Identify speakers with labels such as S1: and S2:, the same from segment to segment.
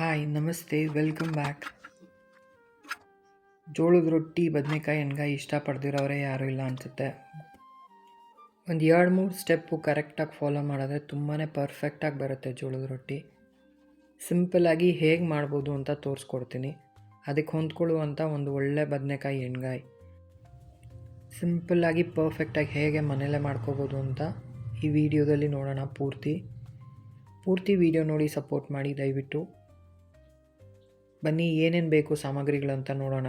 S1: Hi ನಮಸ್ತೆ welcome back ಜೋಳದ ರೊಟ್ಟಿ, ಬದನೆಕಾಯಿ ಎಣ್ಗಾಯಿ ಇಷ್ಟಪಡ್ದಿರೋರೇ ಯಾರೂ ಇಲ್ಲ ಅನಿಸುತ್ತೆ. ಒಂದು ಎರಡು ಮೂರು ಸ್ಟೆಪ್ಪು ಕರೆಕ್ಟಾಗಿ ಫಾಲೋ ಮಾಡಿದ್ರೆ ತುಂಬಾ ಪರ್ಫೆಕ್ಟಾಗಿ ಬರುತ್ತೆ ಜೋಳದ ರೊಟ್ಟಿ. ಸಿಂಪಲ್ಲಾಗಿ ಹೇಗೆ ಮಾಡ್ಬೋದು ಅಂತ ತೋರಿಸ್ಕೊಡ್ತೀನಿ. ಅದಕ್ಕೆ ಹೊಂದ್ಕೊಳ್ಳುವಂಥ ಒಂದು ಒಳ್ಳೆ ಬದನೆಕಾಯಿ ಎಣ್ಗಾಯಿ. ಸಿಂಪಲ್ಲಾಗಿ ಪರ್ಫೆಕ್ಟಾಗಿ ಹೇಗೆ ಮನೆಯಲ್ಲೇ ಮಾಡ್ಕೋಬೋದು ಅಂತ ಈ ವಿಡಿಯೋದಲ್ಲಿ ನೋಡೋಣ ಪೂರ್ತಿ. ಪೂರ್ತಿ ವಿಡಿಯೋ ನೋಡಿ ಸಪೋರ್ಟ್ ಮಾಡಿ ದಯವಿಟ್ಟು. ಬನ್ನಿ, ಏನೇನು ಬೇಕು ಸಾಮಗ್ರಿಗಳಂತ ನೋಡೋಣ.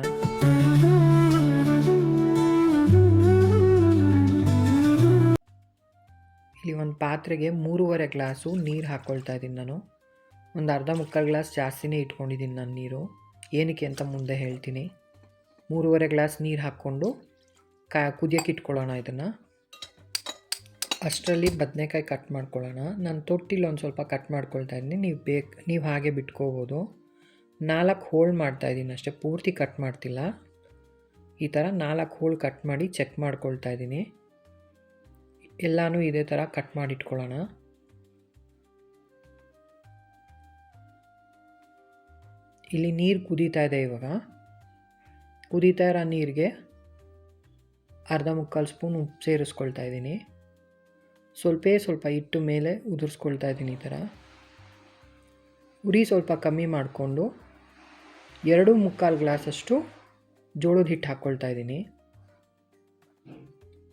S1: ಇಲ್ಲಿ ಒಂದು ಪಾತ್ರೆಗೆ ಮೂರುವರೆ ಗ್ಲಾಸು ನೀರು ಹಾಕ್ಕೊಳ್ತಾ ಇದ್ದೀನಿ ನಾನು. ಒಂದು ಅರ್ಧ ಮುಕ್ಕಾಲು ಗ್ಲಾಸ್ ಜಾಸ್ತಿನೇ ಇಟ್ಕೊಂಡಿದ್ದೀನಿ ನಾನು ನೀರು. ಏನಕ್ಕೆ ಅಂತ ಮುಂದೆ ಹೇಳ್ತೀನಿ. ಮೂರುವರೆ ಗ್ಲಾಸ್ ನೀರು ಹಾಕ್ಕೊಂಡು ಕಾ, ಕುದಿಯೋಕ್ಕೆ ಇಟ್ಕೊಳ್ಳೋಣ ಇದನ್ನು. ಅಷ್ಟರಲ್ಲಿ ಬದನೆಕಾಯಿ ಕಟ್ ಮಾಡ್ಕೊಳ್ಳೋಣ. ನಾನು ತೊಟ್ಟಿಲಿ ಒಂದು ಸ್ವಲ್ಪ ಕಟ್ ಮಾಡ್ಕೊಳ್ತಾ ಇದ್ದೀನಿ. ನೀವು ಬೇಕು, ನೀವು ಹಾಗೆ ಬಿಟ್ಕೋಬೋದು. ನಾಲ್ಕು ಹೋಳು ಮಾಡ್ತಾಯಿದ್ದೀನಿ ಅಷ್ಟೇ, ಪೂರ್ತಿ ಕಟ್ ಮಾಡ್ತಿಲ್ಲ. ಈ ಥರ ನಾಲ್ಕು ಹೋಳು ಕಟ್ ಮಾಡಿ ಚೆಕ್ ಮಾಡ್ಕೊಳ್ತಾ ಇದ್ದೀನಿ. ಎಲ್ಲನೂ ಇದೇ ಥರ ಕಟ್ ಮಾಡಿ ಇಟ್ಕೊಳ್ಳೋಣ ಇಲ್ಲಿ ನೀರು ಕುದೀತಾ ಇದೆ ಇವಾಗ. ಕುದೀತಾ ಇರೋ ನೀರಿಗೆ ಅರ್ಧ ಮುಕ್ಕಾಲು ಸ್ಪೂನ್ ಉಪ್ಪು ಸೇರಿಸ್ಕೊಳ್ತಾ ಇದ್ದೀನಿ. ಸ್ವಲ್ಪೇ ಸ್ವಲ್ಪ ಇಟ್ಟು ಮೇಲೆ ಉದುರಿಸ್ಕೊಳ್ತಾ ಇದ್ದೀನಿ ಈ ಥರ. ಉರಿ ಸ್ವಲ್ಪ ಕಮ್ಮಿ ಮಾಡಿಕೊಂಡು ಎರಡು ಮುಕ್ಕಾಲು ಗ್ಲಾಸಷ್ಟು ಜೋಳದ ಹಿಟ್ಟು ಹಾಕ್ಕೊಳ್ತಾ ಇದ್ದೀನಿ.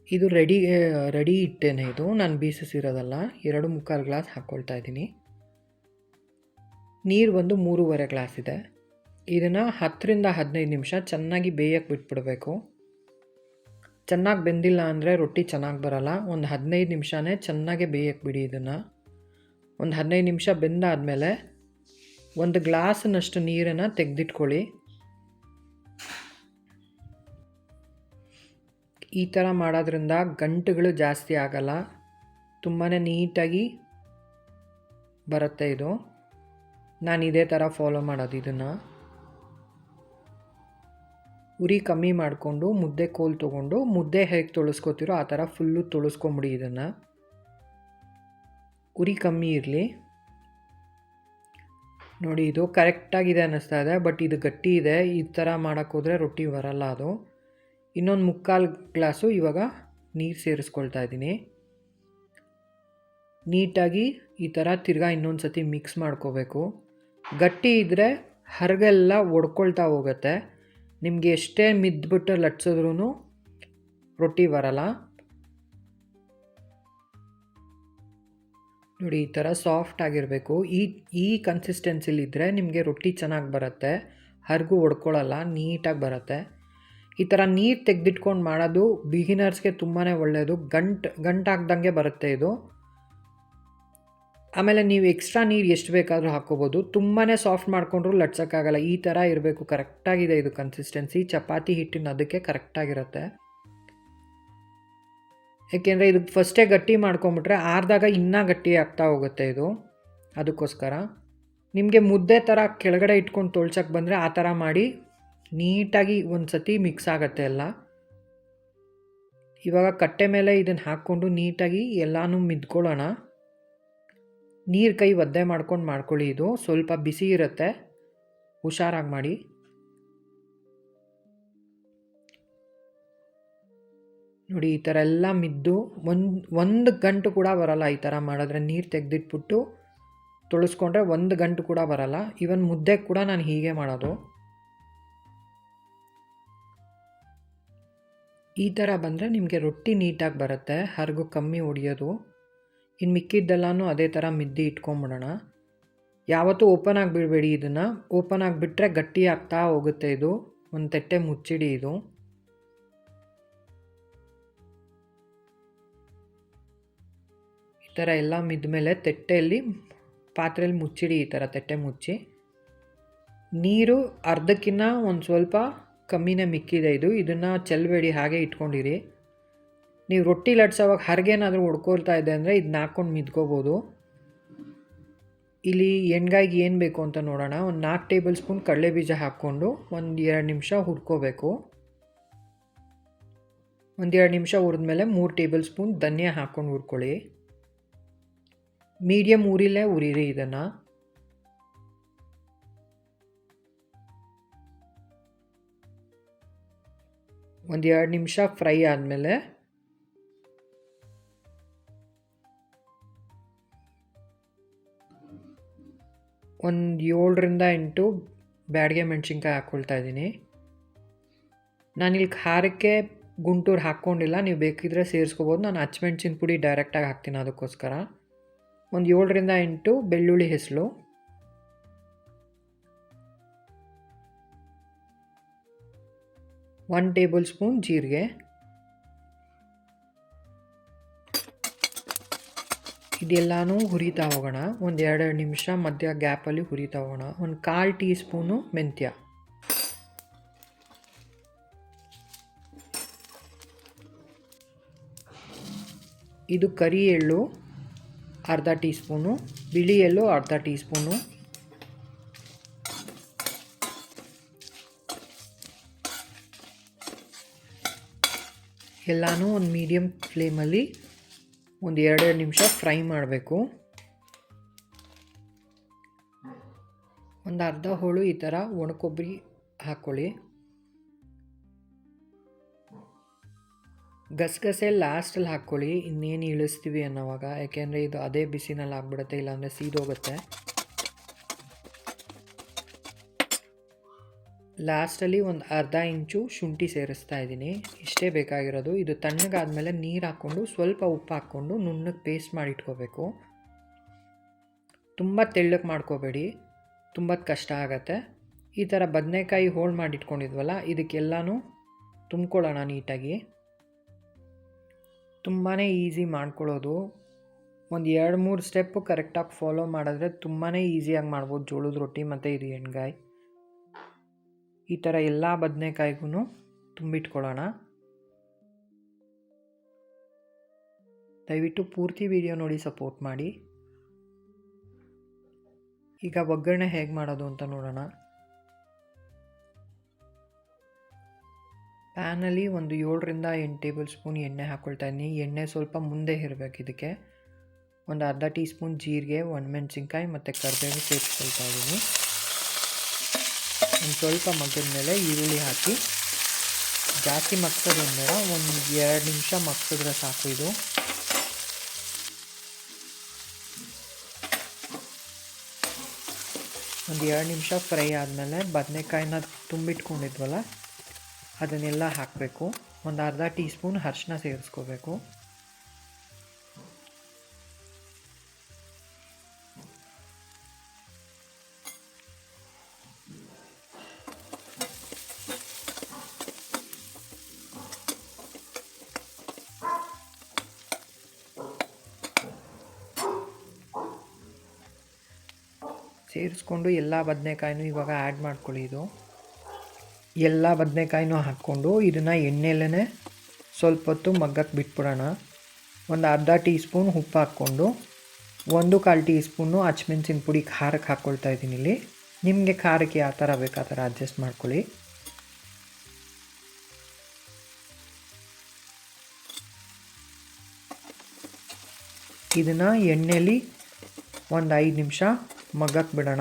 S1: ಇದು ರೆಡಿ ರೆಡಿ ಇಟ್ಟೇನೆ ಇದು. ನಾನು ಬೀಸಿಸಿರೋದಲ್ಲ, ಎರಡು ಮುಕ್ಕಾಲು ಗ್ಲಾಸ್ ಹಾಕ್ಕೊಳ್ತಾ ಇದ್ದೀನಿ. ನೀರು ಬಂದು ಮೂರುವರೆ ಗ್ಲಾಸ್ ಇದೆ. ಇದನ್ನು ಹತ್ತರಿಂದ ಹದಿನೈದು ನಿಮಿಷ ಚೆನ್ನಾಗಿ ಬೇಯಕ್ಕೆ ಬಿಟ್ಬಿಡಬೇಕು. ಚೆನ್ನಾಗಿ ಬೆಂದಿಲ್ಲ ಅಂದರೆ ರೊಟ್ಟಿ ಚೆನ್ನಾಗಿ ಬರಲ್ಲ. ಒಂದು ಹದಿನೈದು ನಿಮಿಷನೇ ಚೆನ್ನಾಗೆ ಬೇಯಕ್ಕೆ ಬಿಡಿ ಇದನ್ನು. ಒಂದು ಹದಿನೈದು ನಿಮಿಷ ಬೆಂದಾದಮೇಲೆ ಒಂದು ಗ್ಲಾಸ್ನಷ್ಟು ನೀರನ್ನು ತೆಗೆದಿಟ್ಕೊಳ್ಳಿ. ಈ ಥರ ಮಾಡೋದ್ರಿಂದ ಗಂಟುಗಳು ಜಾಸ್ತಿ ಆಗಲ್ಲ. ತುಂಬಾ ನೀಟಾಗಿ ಬರುತ್ತೆ ಇದು. ನಾನು ಇದೇ ಥರ ಫಾಲೋ ಮಾಡೋದು ಇದನ್ನು. ಉರಿ ಕಮ್ಮಿ ಮಾಡಿಕೊಂಡು ಮುದ್ದೆ ಕೋಲ್ ತೊಗೊಂಡು ಮುದ್ದೆ ಹೇಗೆ ತೊಳಸ್ಕೊತಿರೋ ಆ ಥರ ಫುಲ್ಲು ತೊಳಸ್ಕೊಂಬಿಡಿ ಇದನ್ನು. ಉರಿ ಕಮ್ಮಿ ಇರಲಿ. ನೋಡಿ, ಇದು ಕರೆಕ್ಟಾಗಿದೆ ಅನ್ನಿಸ್ತಾ ಇದೆ, ಬಟ್ ಇದು ಗಟ್ಟಿ ಇದೆ. ಈ ಥರ ಮಾಡೋಕ್ಕೋದ್ರೆ ರೊಟ್ಟಿ ಬರಲ್ಲ ಅದು. ಇನ್ನೊಂದು ಮುಕ್ಕಾಲು ಗ್ಲಾಸು ಇವಾಗ ನೀರು ಸೇರಿಸ್ಕೊಳ್ತಾ ಇದ್ದೀನಿ. ನೀಟಾಗಿ ಈ ಥರ ತಿರ್ಗಾ ಇನ್ನೊಂದು ಸತಿ ಮಿಕ್ಸ್ ಮಾಡ್ಕೋಬೇಕು. ಗಟ್ಟಿ ಇದ್ದರೆ ಹರಗೆಲ್ಲ ಒಡ್ಕೊಳ್ತಾ ಹೋಗುತ್ತೆ. ನಿಮಗೆ ಎಷ್ಟೇ ಮಿದ್ದುಬಿಟ್ಟು ಲಟ್ಸಿದ್ರೂ ರೊಟ್ಟಿ ಬರಲ್ಲ. ನೋಡಿ, ಈ ಥರ ಸಾಫ್ಟ್ ಆಗಿರಬೇಕು. ಈ ಈ ಕನ್ಸಿಸ್ಟೆನ್ಸಿಲಿದ್ದರೆ ನಿಮಗೆ ರೊಟ್ಟಿ ಚೆನ್ನಾಗಿ ಬರುತ್ತೆ. ಹರಗೂ ಒಡ್ಕೊಳ್ಳಲ್ಲ ನೀಟಾಗಿ ಬರುತ್ತೆ. ಈ ಥರ ನೀರು ತೆಗೆದಿಟ್ಕೊಂಡು ಮಾಡೋದು ಬಿಗಿನರ್ಸ್ಗೆ ತುಂಬಾ ಒಳ್ಳೆಯದು ಗಂಟು ಗಂಟು ಹಾಕ್ದಂಗೆ ಬರುತ್ತೆ ಇದು. ಆಮೇಲೆ ನೀವು ಎಕ್ಸ್ಟ್ರಾ ನೀರು ಎಷ್ಟು ಬೇಕಾದರೂ ಹಾಕ್ಕೋಬೋದು. ತುಂಬಾ ಸಾಫ್ಟ್ ಮಾಡಿಕೊಂಡ್ರು ಲಟ್ಸೋಕ್ಕಾಗಲ್ಲ. ಈ ಥರ ಇರಬೇಕು. ಕರೆಕ್ಟಾಗಿದೆ ಇದು ಕನ್ಸಿಸ್ಟೆನ್ಸಿ ಚಪಾತಿ ಹಿಟ್ಟಿನ ಅದಕ್ಕೆ ಕರೆಕ್ಟಾಗಿರುತ್ತೆ. ಏಕೆಂದರೆ ಇದು ಫಸ್ಟೇ ಗಟ್ಟಿ ಮಾಡ್ಕೊಂಬಿಟ್ರೆ ಆರ್ದಾಗ ಇನ್ನೂ ಗಟ್ಟಿ ಆಗ್ತಾ ಹೋಗುತ್ತೆ ಇದು. ಅದಕ್ಕೋಸ್ಕರ ನಿಮಗೆ ಮುದ್ದೆ ಥರ ಕೆಳಗಡೆ ಇಟ್ಕೊಂಡು ತೊಳ್ಸಕ್ಕೆ ಬಂದರೆ ಆ ಥರ ಮಾಡಿ ನೀಟಾಗಿ ಒಂದು ಸತಿ ಮಿಕ್ಸ್ ಆಗುತ್ತೆ ಎಲ್ಲ. ಇವಾಗ ಕಟ್ಟೆ ಮೇಲೆ ಇದನ್ನು ಹಾಕ್ಕೊಂಡು ನೀಟಾಗಿ ಎಲ್ಲನೂ ಮಿದ್ಕೊಳ್ಳೋಣ. ನೀರು ಕೈ ಒದ್ದೆ ಮಾಡ್ಕೊಂಡು ಮಾಡ್ಕೊಳ್ಳಿ ಇದು. ಸ್ವಲ್ಪ ಬಿಸಿ ಇರುತ್ತೆ. ಹುಷಾರಾಗಿ ಮಾಡಿ. ನೋಡಿ, ಈ ಥರ ಎಲ್ಲ ಮಿದ್ದು ಒಂದು ಒಂದು ಗಂಟು ಕೂಡ ಬರಲ್ಲ ಈ ಥರ ಮಾಡಿದ್ರೆ, ನೀರು ತೆಗೆದಿಟ್ಬಿಟ್ಟು ತೊಳಸ್ಕೊಂಡ್ರೆ ಒಂದು ಗಂಟು ಕೂಡ ಬರಲ್ಲ. ಇವನ್ ಮುದ್ದೆ ಕೂಡ ನಾನು ಹೀಗೆ ಮಾಡೋದು. ಈ ಥರ ಬಂದರೆ ನಿಮಗೆ ರೊಟ್ಟಿ ನೀಟಾಗಿ ಬರುತ್ತೆ, ಹರಗು ಕಮ್ಮಿ ಹೊಡಿಯೋದು. ಇನ್ನು ಮಿಕ್ಕಿದ್ದೆಲ್ಲನೂ ಅದೇ ಥರ ಮಿದ್ದಿ ಇಟ್ಕೊಂಬಿಡೋಣ. ಯಾವತ್ತೂ ಓಪನ್ ಆಗಿಬಿಡಬೇಡಿ ಇದನ್ನು. ಓಪನ್ ಆಗಿಬಿಟ್ರೆ ಗಟ್ಟಿ ಆಗ್ತಾ ಹೋಗುತ್ತೆ ಇದು. ಒಂದು ತಟ್ಟೆ ಮುಚ್ಚಿಡಿ ಇದು. ಥರ ಎಲ್ಲ ಮಿದ್ಮೇಲೆ ತಟ್ಟೆಯಲ್ಲಿ ಪಾತ್ರೆಯಲ್ಲಿ ಮುಚ್ಚಿಡಿ ಈ ಥರ ತಟ್ಟೆ ಮುಚ್ಚಿ. ನೀರು ಅರ್ಧಕ್ಕಿನ್ನ ಒಂದು ಸ್ವಲ್ಪ ಕಮ್ಮಿನೇ ಮಿಕ್ಕಿದೆ ಇದು. ಇದನ್ನು ಚೆಲ್ಲಬೇಡಿ ಹಾಗೆ ಇಟ್ಕೊಂಡಿರಿ. ನೀವು ರೊಟ್ಟಿ ಲಟ್ಸೋವಾಗ ಹರಿಗೆನಾದರೂ ಹೊಡ್ಕೊಳ್ತಾ ಇದೆ ಅಂದರೆ ಇದನ್ನ ಹಾಕ್ಕೊಂಡು ಮಿದ್ಕೋಬೋದು. ಇಲ್ಲಿ ಎಣ್ಗಾಯಿಗೆ ಏನು ಬೇಕು ಅಂತ ನೋಡೋಣ. ಒಂದು ನಾಲ್ಕು ಟೇಬಲ್ ಸ್ಪೂನ್ ಕಡಲೆ ಬೀಜ ಹಾಕ್ಕೊಂಡು ಒಂದು ಎರಡು ನಿಮಿಷ ಹುರ್ಕೋಬೇಕು. ಒಂದೆರಡು ನಿಮಿಷ ಹುರಿದ್ಮೇಲೆ ಮೂರು ಟೇಬಲ್ ಸ್ಪೂನ್ ಧನಿಯಾ ಹಾಕ್ಕೊಂಡು ಹುರ್ಕೊಳ್ಳಿ. ಮೀಡಿಯಮ್ ಊರಿಲ್ಲೇ ಉರಿರಿ ಇದನ್ನು. ಒಂದು ಎರಡು ನಿಮಿಷ ಫ್ರೈ ಆದಮೇಲೆ. ಒಂದು ಏಳರಿಂದ ಎಂಟು ಬ್ಯಾಡಿಗೆ ಮೆಣಸಿನ್ಕಾಯಿ ಹಾಕ್ಕೊಳ್ತಾ ಇದ್ದೀನಿ. ಇಲ್ಲಿ ಖಾರಕ್ಕೆ ಗುಂಟೂರು ಹಾಕ್ಕೊಂಡಿಲ್ಲ ನೀವು ಬೇಕಿದ್ರೆ ಸೇರಿಸ್ಕೋಬೋದು. ನಾನು ಹಚ್ಚಮೆಣ್ಸಿನ ಪುಡಿ ಡೈರೆಕ್ಟಾಗಿ ಹಾಕ್ತೀನಿ ಅದಕ್ಕೋಸ್ಕರ. ಒಂದು ಏಳರಿಂದ ಎಂಟು ಬೆಳ್ಳುಳ್ಳಿ ಹೆಸರು ಒನ್ ಟೇಬಲ್ ಸ್ಪೂನ್ ಜೀರಿಗೆ. ಇದೆಲ್ಲನೂ ಹುರಿತಾ ಹೋಗೋಣ. ಒಂದು ಎರಡೆರಡು ನಿಮಿಷ ಮಧ್ಯ ಗ್ಯಾಪಲ್ಲಿ ಹುರಿತಾ ಹೋಗೋಣ. ಒಂದು ಕಾಲು ಟೀ ಸ್ಪೂನು ಮೆಂತ್ಯ. ಇದು ಕರಿ ಎಳ್ಳು. ಅರ್ಧ ಟೀ ಸ್ಪೂನು ಬಿಳಿ ಎಳ್ಳು ಅರ್ಧ ಟೀ ಸ್ಪೂನು ಎಲ್ಲನೂ ಒಂದು ಮೀಡಿಯಮ್ ಫ್ಲೇಮಲ್ಲಿ ಒಂದು ಎರಡೆರಡು ನಿಮಿಷ ಫ್ರೈ ಮಾಡಬೇಕು. ಒಂದು ಅರ್ಧ ಹೋಳು ಈ ಥರ ಒಣಕೊಬ್ಬರಿ ಹಾಕ್ಕೊಳ್ಳಿ ಗಸಗಸೆ ಲಾಸ್ಟಲ್ಲಿ ಹಾಕ್ಕೊಳ್ಳಿ, ಇನ್ನೇನು ಇಳಿಸ್ತೀವಿ ಅನ್ನೋವಾಗ. ಯಾಕೆಂದರೆ ಇದು ಅದೇ ಬಿಸಿನಲ್ಲಿ ಆಗ್ಬಿಡುತ್ತೆ, ಇಲ್ಲಾಂದರೆ ಸೀದೋಗುತ್ತೆ. ಲಾಸ್ಟಲ್ಲಿ ಒಂದು ಅರ್ಧ ಇಂಚು ಶುಂಠಿ ಸೇರಿಸ್ತಾ ಇದ್ದೀನಿ. ಇಷ್ಟೇ ಬೇಕಾಗಿರೋದು. ಇದು ತಣ್ಣಗಾದ್ಮೇಲೆ ನೀರು ಹಾಕ್ಕೊಂಡು, ಸ್ವಲ್ಪ ಉಪ್ಪು ಹಾಕ್ಕೊಂಡು ನುಣ್ಣಗೆ ಪೇಸ್ಟ್ ಮಾಡಿ ಇಟ್ಕೋಬೇಕು. ತುಂಬ ತೆಳ್ಳಗೆ ಮಾಡ್ಕೋಬೇಡಿ. ತುಂಬ ಕಷ್ಟ ಆಗತ್ತೆ. ಈ ಥರ ಬದನೆಕಾಯಿ ಹೋಳು ಮಾಡಿಟ್ಕೊಂಡಿದ್ವಲ್ಲ ಇದಕ್ಕೆಲ್ಲನೂ ತುಂಬ್ಕೊಳ್ಳೋಣ ನೀಟಾಗಿ. ತುಂಬಾ ಈಸಿ ಮಾಡ್ಕೊಳ್ಳೋದು. ಒಂದು ಎರಡು ಮೂರು ಸ್ಟೆಪ್ಪು ಕರೆಕ್ಟಾಗಿ ಫಾಲೋ ಮಾಡಿದ್ರೆ ತುಂಬಾ ಈಸಿಯಾಗಿ ಮಾಡ್ಬೋದು. ಜೋಳದ ರೊಟ್ಟಿ ಮತ್ತು ಇದು ಎಣ್ಗಾಯಿ ಈ ಥರ ಎಲ್ಲ ಬದನೆಕಾಯಿಗೂ ತುಂಬಿಟ್ಕೊಳ್ಳೋಣ. ದಯವಿಟ್ಟು ಪೂರ್ತಿ ವಿಡಿಯೋ ನೋಡಿ ಸಪೋರ್ಟ್ ಮಾಡಿ. ಈಗ ಒಗ್ಗರಣೆ ಹೇಗೆ ಮಾಡೋದು ಅಂತ ನೋಡೋಣ. ಪ್ಯಾನಲ್ಲಿ ಒಂದು ಏಳರಿಂದ ಎಂಟು ಟೇಬಲ್ ಸ್ಪೂನ್ ಎಣ್ಣೆ ಹಾಕ್ಕೊಳ್ತಾ ಇದ್ದೀನಿ. ಎಣ್ಣೆ ಸ್ವಲ್ಪ ಮುಂದೆ ಇರಬೇಕು ಇದಕ್ಕೆ. ಒಂದು ಅರ್ಧ ಟೀ ಸ್ಪೂನ್ ಜೀರಿಗೆ ಒಣಮೆಣ್ಸಿನ್ಕಾಯಿ ಮತ್ತು ಕರ್ಬೇವು ಸೇರಿಸ್ಕೊಳ್ತಾ ಇದ್ದೀನಿ. ಒಂದು ಸ್ವಲ್ಪ ಮಗದ ಮೇಲೆ ಈರುಳ್ಳಿ ಹಾಕಿ. ಜಾಸ್ತಿ ಮಗ್ಸೋದೇನು ಬೇಡ ಒಂದು ಎರಡು ನಿಮಿಷ ಮಗ್ಸಿದ್ರೆ ಸಾಕು ಇದು. ಒಂದು ಎರಡು ನಿಮಿಷ ಫ್ರೈ ಆದಮೇಲೆ ಬದನೆಕಾಯಿನ ತುಂಬಿಟ್ಕೊಂಡಿದ್ವಲ್ಲ ಅದನ್ನೆಲ್ಲ ಹಾಕಬೇಕು. ಒಂದು ಅರ್ಧ ಟೀ ಸ್ಪೂನ್ ಅರಿಶಿನ ಸೇರಿಸ್ಕೋಬೇಕು. ಸೇರಿಸ್ಕೊಂಡು ಎಲ್ಲ ಬದನೆಕಾಯಿನೂ ಇವಾಗ ಆ್ಯಡ್ ಮಾಡ್ಕೊಳ್ಳಿ ಇದು. ಎಲ್ಲ ಬದನೆಕಾಯಿನೂ ಹಾಕ್ಕೊಂಡು ಇದನ್ನು ಎಣ್ಣೆಲೇ ಸ್ವಲ್ಪ ಹೊತ್ತು ಮಗ್ಗಕ್ಕೆ ಬಿಟ್ಬಿಡೋಣ. ಒಂದು ಅರ್ಧ ಟೀ ಸ್ಪೂನ್ ಉಪ್ಪು ಹಾಕ್ಕೊಂಡು ಒಂದು ಕಾಲು ಟೀ ಸ್ಪೂನು ಪುಡಿ ಖಾರಕ್ಕೆ ಹಾಕ್ಕೊಳ್ತಾ ಇದ್ದೀನಿ ಇಲ್ಲಿ. ನಿಮಗೆ ಖಾರಕ್ಕೆ ಯಾವ ಥರ ಬೇಕು ಆ ಥರ ಅಡ್ಜಸ್ಟ್ ಮಾಡ್ಕೊಳ್ಳಿ. ಇದನ್ನು ಎಣ್ಣೆಲಿ ಒಂದು ಐದು ನಿಮಿಷ ಮಗ್ಗಕ್ಕೆ ಬಿಡೋಣ.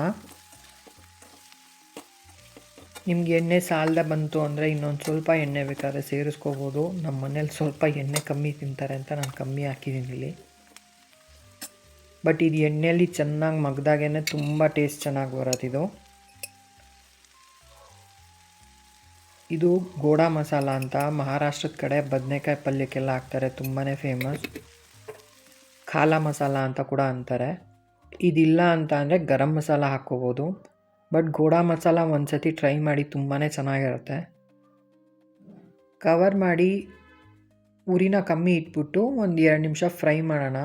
S1: ನಿಮ್ಗೆ ಎಣ್ಣೆ ಸಾಲದ ಬಂತು ಅಂದರೆ ಇನ್ನೊಂದು ಸ್ವಲ್ಪ ಎಣ್ಣೆ ಬೇಕಾದ್ರೆ ಸೇರಿಸ್ಕೋಬೋದು. ನಮ್ಮ ಮನೇಲಿ ಸ್ವಲ್ಪ ಎಣ್ಣೆ ಕಮ್ಮಿ ತಿಂತಾರೆ ಅಂತ ನಾನು ಕಮ್ಮಿ ಹಾಕಿದ್ದೀನಿ ಇಲ್ಲಿ. ಬಟ್ ಇದು ಎಣ್ಣೆಯಲ್ಲಿ ಚೆನ್ನಾಗಿ ಮಗ್ದಾಗೇ ತುಂಬ ಟೇಸ್ಟ್ ಚೆನ್ನಾಗಿ ಬರೋದಿದು ಇದು. ಗೋಡಾ ಮಸಾಲ ಅಂತ ಮಹಾರಾಷ್ಟ್ರದ ಕಡೆ ಬದನೆಕಾಯಿ ಪಲ್ಯಕ್ಕೆಲ್ಲ ಹಾಕ್ತಾರೆ ತುಂಬಾ ಫೇಮಸ್. ಖಾಲ ಮಸಾಲ ಅಂತ ಕೂಡ ಅಂತಾರೆ. ಇದಿಲ್ಲ ಅಂತ ಅಂದರೆ ಗರಂ ಮಸಾಲ ಹಾಕ್ಕೋಬೋದು. ಬಟ್ ಗೋಡಾ ಮಸಾಲ ಒಂದು ಸತಿ ಟ್ರೈ ಮಾಡಿ ತುಂಬಾ ಚೆನ್ನಾಗಿರುತ್ತೆ. ಕವರ್ ಮಾಡಿ ಉರಿನ ಕಮ್ಮಿ ಇಟ್ಬಿಟ್ಟು ಒಂದು ಎರಡು ನಿಮಿಷ ಫ್ರೈ ಮಾಡೋಣ.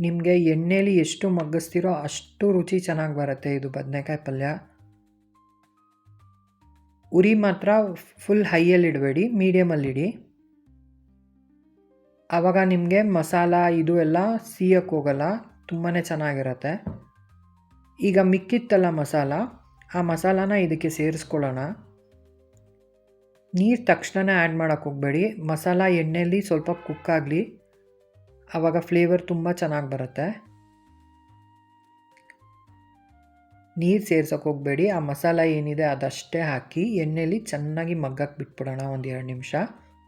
S1: ನಿಮಗೆ ಎಣ್ಣೆಲಿ ಎಷ್ಟು ಮಗ್ಗಿಸ್ತೀರೋ ಅಷ್ಟು ರುಚಿ ಚೆನ್ನಾಗಿ ಬರುತ್ತೆ ಇದು ಬದನೆಕಾಯಿ ಪಲ್ಯ. ಉರಿ ಮಾತ್ರ ಫುಲ್ ಹೈಯಲ್ಲಿ ಇಡಬೇಡಿ ಮೀಡಿಯಮಲ್ಲಿ ಇಡಿ. ಆವಾಗ ನಿಮಗೆ ಮಸಾಲ ಇದು ಎಲ್ಲ ಸೀಯಕ್ಕೆ ಹೋಗಲ್ಲ ತುಂಬಾ ಚೆನ್ನಾಗಿರುತ್ತೆ. ಈಗ ಮಿಕ್ಕಿತ್ತಲ್ಲ ಮಸಾಲ. ಆ ಮಸಾಲಾನ ಇದಕ್ಕೆ ಸೇರಿಸ್ಕೊಳ್ಳೋಣ. ನೀರು ತಕ್ಷಣ ಆ್ಯಡ್ ಮಾಡೋಕ್ಕೆ ಹೋಗಬೇಡಿ. ಮಸಾಲ ಎಣ್ಣೆಯಲ್ಲಿ ಸ್ವಲ್ಪ ಕುಕ್ ಆಗಲಿ. ಆವಾಗ ಫ್ಲೇವರ್ ತುಂಬ ಚೆನ್ನಾಗಿ ಬರುತ್ತೆ. ನೀರು ಸೇರ್ಸೋಕೆ ಹೋಗಬೇಡಿ. ಆ ಮಸಾಲ ಏನಿದೆ ಅದಷ್ಟೇ ಹಾಕಿ ಎಣ್ಣೆಯಲ್ಲಿ ಚೆನ್ನಾಗಿ ಮಗ್ಗಕ್ಕೆ ಬಿಟ್ಬಿಡೋಣ ಒಂದು ಎರಡು ನಿಮಿಷ.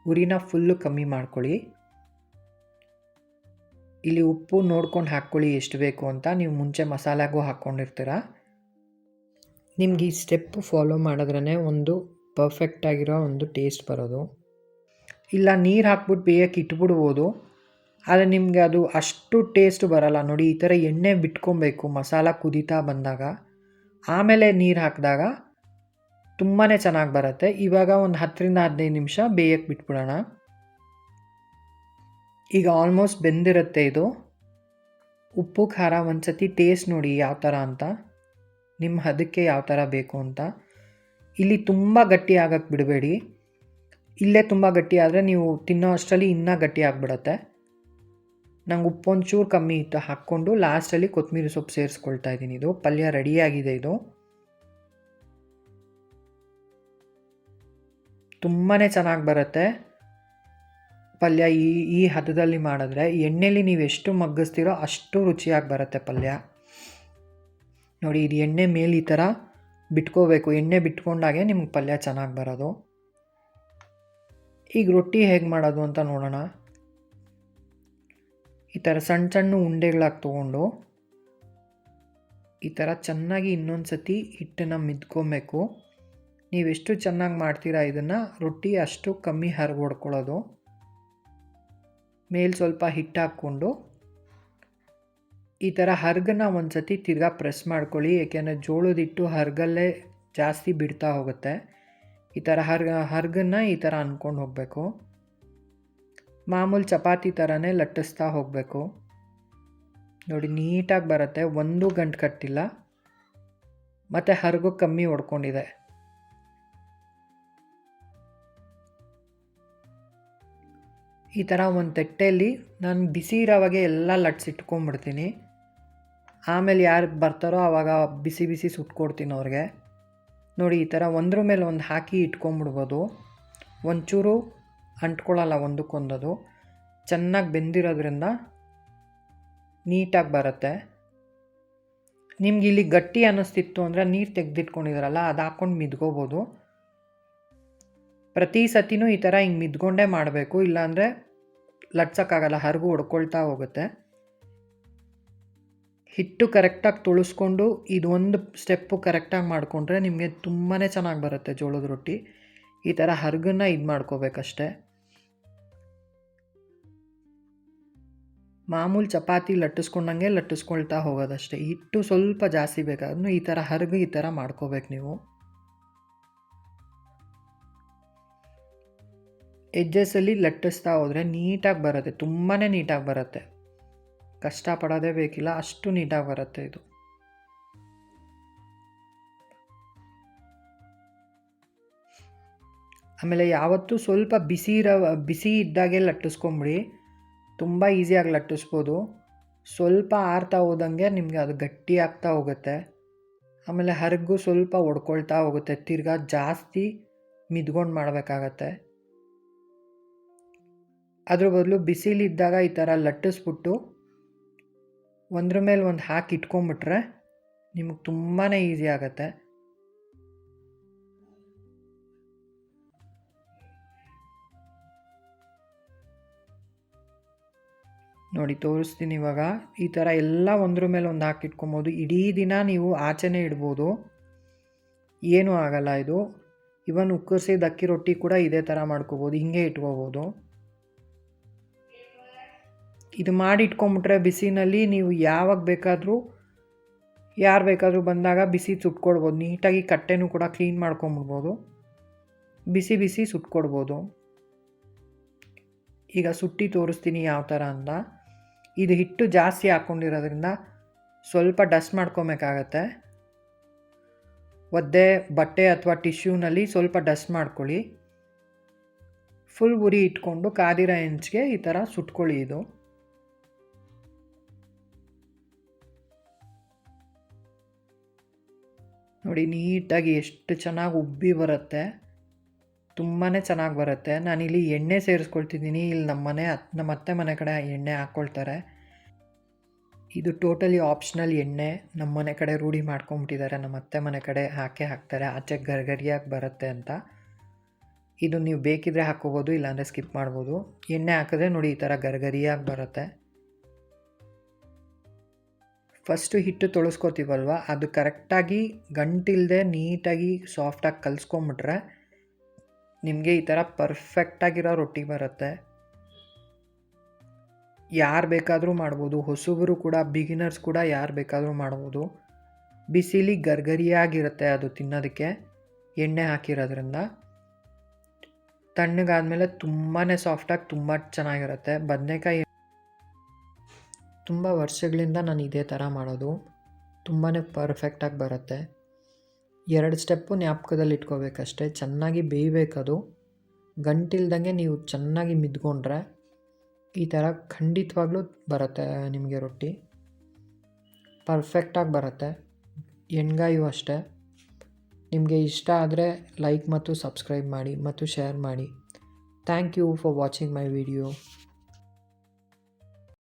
S1: ಉರಿನ ಫುಲ್ಲು ಕಮ್ಮಿ ಮಾಡ್ಕೊಳ್ಳಿ. ಇಲ್ಲಿ ಉಪ್ಪು ನೋಡ್ಕೊಂಡು ಹಾಕ್ಕೊಳ್ಳಿ, ಎಷ್ಟು ಬೇಕು ಅಂತ. ನೀವು ಮುಂಚೆ ಮಸಾಲೆಗೂ ಹಾಕ್ಕೊಂಡಿರ್ತೀರ? ನಿಮ್ಗೆ ಈ ಸ್ಟೆಪ್ ಫಾಲೋ ಮಾಡಿದ್ರೇ ಒಂದು ಪರ್ಫೆಕ್ಟಾಗಿರೋ ಒಂದು ಟೇಸ್ಟ್ ಬರೋದು. ಇಲ್ಲ, ನೀರು ಹಾಕ್ಬಿಟ್ಟು ಬೇಯಕ್ಕೆ ಇಟ್ಬಿಡ್ಬೋದು. ಆದರೆ ನಿಮಗೆ ಅದು ಅಷ್ಟು ಟೇಸ್ಟ್ ಬರಲ್ಲ. ನೋಡಿ, ಈ ಥರ ಎಣ್ಣೆ ಬಿಟ್ಕೊಬೇಕು ಮಸಾಲ ಕುದೀತಾ ಬಂದಾಗ. ಆಮೇಲೆ ನೀರು ಹಾಕಿದಾಗ ತುಂಬಾ ಚೆನ್ನಾಗಿ ಬರುತ್ತೆ. ಇವಾಗ ಒಂದು ಹತ್ತರಿಂದ ಹದಿನೈದು ನಿಮಿಷ ಬೇಯಕ್ಕೆ ಬಿಟ್ಬಿಡೋಣ. ಈಗ ಆಲ್ಮೋಸ್ಟ್ ಬೆಂದಿರುತ್ತೆ ಇದು. ಉಪ್ಪು, ಖಾರ ಒಂದು ಸತಿ ಟೇಸ್ಟ್ ನೋಡಿ ಯಾವ ಥರ ಅಂತ. ನಿಮ್ಮ ಹದಕ್ಕೆ ಯಾವ ಥರ ಬೇಕು ಅಂತ. ಇಲ್ಲಿ ತುಂಬ ಗಟ್ಟಿ ಆಗಕ್ಕೆ ಬಿಡಬೇಡಿ. ಇಲ್ಲೇ ತುಂಬ ಗಟ್ಟಿ ಆದರೆ ನೀವು ತಿನ್ನೋ ಅಷ್ಟರಲ್ಲಿ ಇನ್ನೂ ಗಟ್ಟಿ ಆಗಿಬಿಡತ್ತೆ. ನಂಗೆ ಉಪ್ಪು ಒಂಚೂರು ಕಮ್ಮಿ ಇತ್ತು. ಹಾಕ್ಕೊಂಡು ಲಾಸ್ಟಲ್ಲಿ ಕೊತ್ತಂಬರಿ ಸೊಪ್ಪು ಸೇರಿಸ್ಕೊಳ್ತಾ ಇದ್ದೀನಿ ಇದು. ಪಲ್ಯ ರೆಡಿಯಾಗಿದೆ ಇದು. ತುಂಬಾ ಚೆನ್ನಾಗಿ ಬರುತ್ತೆ. ಪಲ್ಯ ಈ ಈ ಹದದಲ್ಲಿ ಮಾಡಿದ್ರೆ ಎಣ್ಣೆಲಿ ನೀವು ಎಷ್ಟು ಮಗ್ಗಿಸ್ತೀರೋ ಅಷ್ಟು ರುಚಿಯಾಗಿ ಬರುತ್ತೆ ಪಲ್ಯ. ನೋಡಿ, ಇದು ಎಣ್ಣೆ ಮೇಲೆ ಈ ಥರ ಬಿಟ್ಕೋಬೇಕು. ಎಣ್ಣೆ ಬಿಟ್ಕೊಂಡಾಗೆ ನಿಮ್ಗೆ ಪಲ್ಯ ಚೆನ್ನಾಗಿ ಬರೋದು. ಈಗ ರೊಟ್ಟಿ ಹೇಗೆ ಮಾಡೋದು ಅಂತ ನೋಡೋಣ. ಈ ಥರ ಸಣ್ಣ ಸಣ್ಣ ಉಂಡೆಗಳಾಗಿ ತೊಗೊಂಡು ಈ ಥರ ಚೆನ್ನಾಗಿ ಇನ್ನೊಂದು ಸತಿ ಹಿಟ್ಟನ್ನು ಮಿದ್ಕೊಬೇಕು. ನೀವೆಷ್ಟು ಚೆನ್ನಾಗಿ ಮಾಡ್ತೀರಾ ಇದನ್ನು ರೊಟ್ಟಿ ಅಷ್ಟು ಕಮ್ಮಿ ಹರಗೊಡ್ಕೊಳ್ಳೋದು. ಮೇಲೆ ಸ್ವಲ್ಪ ಹಿಟ್ಟು ಹಾಕ್ಕೊಂಡು ಈ ಥರ ಹರ್ಗನ್ನ ಒಂದು ಸತಿ ತಿರ್ಗಾ ಪ್ರೆಸ್ ಮಾಡ್ಕೊಳ್ಳಿ. ಏಕೆಂದರೆ ಜೋಳದ ಹಿಟ್ಟು ಹರ್ಗಲ್ಲೇ ಜಾಸ್ತಿ ಬಿಡ್ತಾ ಹೋಗುತ್ತೆ. ಈ ಥರ ಹರ್ಗ, ಹರ್ಗನ್ನ ಈ ಥರ ಅಂದ್ಕೊಂಡು ಹೋಗಬೇಕು. ಮಾಮೂಲಿ ಚಪಾತಿ ಥರನೇ ಲಟ್ಟಿಸ್ತಾ ಹೋಗಬೇಕು. ನೋಡಿ, ನೀಟಾಗಿ ಬರುತ್ತೆ. ಒಂದು ಗಂಟು ಕಟ್ಟಿಲ್ಲ. ಮತ್ತು ಹರ್ಗು ಕಮ್ಮಿ ಹೊಡ್ಕೊಂಡಿದೆ. ಈ ಥರ ಒಂದು ತಟ್ಟೆಯಲ್ಲಿ ನಾನು ಬಿಸಿ ಇರೋವಾಗೆ ಎಲ್ಲ ಲಟ್ಸಿಟ್ಕೊಂಡ್ಬಿಡ್ತೀನಿ ಆಮೇಲೆ ಯಾರು ಬರ್ತಾರೋ ಆವಾಗ ಬಿಸಿ ಬಿಸಿ ಸುಟ್ಕೊಡ್ತೀನಿ ಅವ್ರಿಗೆ. ನೋಡಿ, ಈ ಥರ ಒಂದ್ರ ಮೇಲೆ ಒಂದು ಹಾಕಿ ಇಟ್ಕೊಂಬಿಡ್ಬೋದು ಒಂಚೂರು ಅಂಟ್ಕೊಳ್ಳಲ್ಲ ಒಂದಕ್ಕೊಂದದು. ಚೆನ್ನಾಗಿ ಬೆಂದಿರೋದ್ರಿಂದ ನೀಟಾಗಿ ಬರುತ್ತೆ. ನಿಮ್ಗೆ ಇಲ್ಲಿ ಗಟ್ಟಿ ಅನ್ನಿಸ್ತಿತ್ತು ಅಂದರೆ ನೀರು ತೆಗೆದಿಟ್ಕೊಂಡಿದ್ರಲ್ಲ, ಅದು ಹಾಕ್ಕೊಂಡು ಮಿದ್ಕೋಬೋದು. ಪ್ರತಿ ಸತಿನೂ ಈ ಥರ ಹಿಂಗೆ ಮಿದ್ಕೊಂಡೇ ಮಾಡಬೇಕು, ಇಲ್ಲಾಂದರೆ ಲಟ್ಸೋಕ್ಕಾಗಲ್ಲ, ಹರಗು ಹೊಡ್ಕೊಳ್ತಾ ಹೋಗುತ್ತೆ. ಹಿಟ್ಟು ಕರೆಕ್ಟಾಗಿ ತುಳಿಸ್ಕೊಂಡು ಇದೊಂದು ಸ್ಟೆಪ್ಪು ಕರೆಕ್ಟಾಗಿ ಮಾಡಿಕೊಂಡ್ರೆ ನಿಮಗೆ ತುಂಬಾ ಚೆನ್ನಾಗಿ ಬರುತ್ತೆ ಜೋಳದ ರೊಟ್ಟಿ. ಈ ಥರ ಹರಗನ್ನ ಇದು ಮಾಡ್ಕೋಬೇಕಷ್ಟೆ. ಮಾಮೂಲು ಚಪಾತಿ ಲಟ್ಟಿಸ್ಕೊಂಡಂಗೆ ಲಟ್ಟಿಸ್ಕೊಳ್ತಾ ಹೋಗೋದಷ್ಟೇ. ಹಿಟ್ಟು ಸ್ವಲ್ಪ ಜಾಸ್ತಿ ಬೇಕಾದ್ರೂ ಈ ಥರ ಹರಗು ಈ ಥರ ಮಾಡ್ಕೋಬೇಕು ನೀವು. ಎಜ್ಜಸಲ್ಲಿ ಲಟ್ಟಿಸ್ತಾ ಹೋದರೆ ನೀಟಾಗಿ ಬರುತ್ತೆ ತುಂಬಾ ನೀಟಾಗಿ ಬರುತ್ತೆ. ಕಷ್ಟಪಡೋದೇ ಬೇಕಿಲ್ಲ, ಅಷ್ಟು ನೀಟಾಗಿ ಬರುತ್ತೆ ಇದು. ಆಮೇಲೆ ಯಾವತ್ತೂ ಸ್ವಲ್ಪ ಬಿಸಿ ಇರೋ, ಬಿಸಿ ಇದ್ದಾಗೆ ಲಟ್ಟಿಸ್ಕೊಂಬಿಡಿ, ತುಂಬ ಈಸಿಯಾಗಿ ಲಟ್ಟಿಸ್ಬೋದು. ಸ್ವಲ್ಪ ಆರ್ತಾ ಹೋದಂಗೆ ನಿಮಗೆ ಅದು ಗಟ್ಟಿ ಆಗ್ತಾ ಹೋಗುತ್ತೆ. ಆಮೇಲೆ ಹರಗು ಸ್ವಲ್ಪ ಒಡ್ಕೊಳ್ತಾ ಹೋಗುತ್ತೆ, ತಿರ್ಗಾ ಜಾಸ್ತಿ ಮಿದ್ಕೊಂಡು ಮಾಡಬೇಕಾಗತ್ತೆ. ಅದ್ರ ಬದಲು ಬಿಸಿಲಿದ್ದಾಗ ಈ ಥರ ಲಟ್ಟಿಸ್ಬಿಟ್ಟು ಒಂದ್ರ ಮೇಲೆ ಒಂದು ಹಾಕಿ ಇಟ್ಕೊಂಬಿಟ್ರೆ ನಿಮಗೆ ತುಂಬಾ ಈಸಿ ಆಗುತ್ತೆ. ನೋಡಿ, ತೋರಿಸ್ತೀನಿ ಇವಾಗ. ಈ ಥರ ಎಲ್ಲ ಒಂದ್ರ ಮೇಲೆ ಒಂದು ಹಾಕಿ ಇಟ್ಕೊಬೋದು. ಇಡೀ ದಿನ ನೀವು ಆಚೆನೇ ಇಡ್ಬೋದು. ಏನೂ ಆಗಲ್ಲ ಇದು. ಇವನ್ ಉಕ್ಕರಿಸಿದ ಅಕ್ಕಿ ರೊಟ್ಟಿ ಕೂಡ ಇದೇ ಥರ ಮಾಡ್ಕೋಬೋದು. ಹಿಂಗೆ ಇಟ್ಕೋಬೋದು. ಇದು ಮಾಡಿ ಇಟ್ಕೊಂಬಿಟ್ರೆ ಬಿಸಿನಲ್ಲಿ ನೀವು ಯಾವಾಗ ಬೇಕಾದರೂ, ಯಾರು ಬೇಕಾದರೂ ಬಂದಾಗ ಬಿಸಿ ಸುಟ್ಕೊಡ್ಬೋದು ನೀಟಾಗಿ ಕಟ್ಟೆನೂ ಕೂಡ ಕ್ಲೀನ್ ಮಾಡ್ಕೊಂಬಿಡ್ಬೋದು. ಬಿಸಿ ಬಿಸಿ ಸುಟ್ಕೊಡ್ಬೋದು ಈಗ ಸುಟ್ಟಿ ತೋರಿಸ್ತೀನಿ ಯಾವ ಥರ ಅಂತ. ಇದು ಹಿಟ್ಟು ಜಾಸ್ತಿ ಹಾಕ್ಕೊಂಡಿರೋದ್ರಿಂದ ಸ್ವಲ್ಪ ಡಸ್ಟ್ ಮಾಡ್ಕೊಬೇಕಾಗತ್ತೆ. ಒದ್ದೆ, ಬಟ್ಟೆ ಅಥವಾ ಟಿಶ್ಯೂನಲ್ಲಿ ಸ್ವಲ್ಪ ಡಸ್ಟ್ ಮಾಡ್ಕೊಳ್ಳಿ. ಫುಲ್ ಉರಿ ಇಟ್ಕೊಂಡು ಕಾದಿರೋ ಹೆಂಚ್ಗೆ ಈ ಥರ ಸುಟ್ಕೊಳ್ಳಿ ಇದು. ನೋಡಿ, ನೀಟಾಗಿ ಎಷ್ಟು ಚೆನ್ನಾಗಿ ಉಬ್ಬಿ ಬರುತ್ತೆ. ತುಂಬಾ ಚೆನ್ನಾಗಿ ಬರುತ್ತೆ. ನಾನಿಲ್ಲಿ ಎಣ್ಣೆ ಸೇರಿಸ್ಕೊಳ್ತಿದ್ದೀನಿ. ಇಲ್ಲಿ ನಮ್ಮ ಮನೆ ನಮ್ಮ ಅತ್ತೆ ಮನೆ ಕಡೆ ಎಣ್ಣೆ ಹಾಕ್ಕೊಳ್ತಾರೆ ಇದು ಟೋಟಲಿ ಆಪ್ಷನಲ್ ಎಣ್ಣೆ. ನಮ್ಮ ಮನೆ ಕಡೆ ರೂಢಿ ಮಾಡ್ಕೊಂಬಿಟ್ಟಿದ್ದಾರೆ. ನಮ್ಮ ಅತ್ತೆ ಮನೆ ಕಡೆ ಹಾಕೇ ಹಾಕ್ತಾರೆ. ಆಚೆ ಗರ್ಗರಿಯಾಗಿ ಬರುತ್ತೆ ಅಂತ. ಇದು ನೀವು ಬೇಕಿದ್ರೆ ಹಾಕ್ಕೋಬೋದು, ಇಲ್ಲಾಂದರೆ ಸ್ಕಿಪ್ ಮಾಡ್ಬೋದು. ಎಣ್ಣೆ ಹಾಕಿದ್ರೆ ನೋಡಿ ಈ ಥರ ಗರ್ಗರಿಯಾಗಿ ಬರುತ್ತೆ. ಫಸ್ಟು ಹಿಟ್ಟು ತೊಳಸ್ಕೊತೀವಲ್ವ? ಅದು ಕರೆಕ್ಟಾಗಿ ಗಂಟಿಲ್ಲದೆ ನೀಟಾಗಿ ಸಾಫ್ಟಾಗಿ ಕಲಿಸ್ಕೊಂಬಿಟ್ರೆ ನಿಮಗೆ ಈ ಥರ ಪರ್ಫೆಕ್ಟಾಗಿರೋ ರೊಟ್ಟಿ ಬರುತ್ತೆ. ಯಾರು ಬೇಕಾದರೂ ಮಾಡ್ಬೋದು. ಹೊಸಬರು ಕೂಡ ಬಿಗಿನರ್ಸ್ ಕೂಡ ಯಾರು ಬೇಕಾದರೂ ಮಾಡ್ಬೋದು. ಬಿಸಿಲಿ ಗರ್ಗರಿಯಾಗಿರುತ್ತೆ ಅದು ತಿನ್ನೋದಕ್ಕೆ, ಎಣ್ಣೆ ಹಾಕಿರೋದ್ರಿಂದ. ತಣ್ಣಗಾದ್ಮೇಲೆ ತುಂಬಾ ಸಾಫ್ಟಾಗಿ ತುಂಬ ಚೆನ್ನಾಗಿರುತ್ತೆ. ಬದನೆಕಾಯಿ ತುಂಬ ವರ್ಷಗಳಿಂದ ನಾನು ಇದೇ ಥರ ಮಾಡೋದು. ತುಂಬಾ ಪರ್ಫೆಕ್ಟಾಗಿ ಬರುತ್ತೆ. ಎರಡು ಸ್ಟೆಪ್ಪು ಜ್ಞಾಪಕದಲ್ಲಿ ಇಟ್ಕೋಬೇಕಷ್ಟೆ. ಚೆನ್ನಾಗಿ ಬೇಯಬೇಕದು. ಗಂಟಿಲ್ದಂಗೆ ನೀವು ಚೆನ್ನಾಗಿ ಮಿದ್ಕೊಂಡ್ರೆ ಈ ಥರ ಖಂಡಿತವಾಗ್ಲೂ ಬರುತ್ತೆ ನಿಮಗೆ ರೊಟ್ಟಿ. ಪರ್ಫೆಕ್ಟಾಗಿ ಬರುತ್ತೆ. ಎಣ್ಗಾಯು ಅಷ್ಟೇ. ನಿಮಗೆ ಇಷ್ಟ ಆದರೆ ಲೈಕ್ ಮತ್ತು ಸಬ್ಸ್ಕ್ರೈಬ್ ಮಾಡಿ ಮತ್ತು ಶೇರ್ ಮಾಡಿ. Thank you for watching my video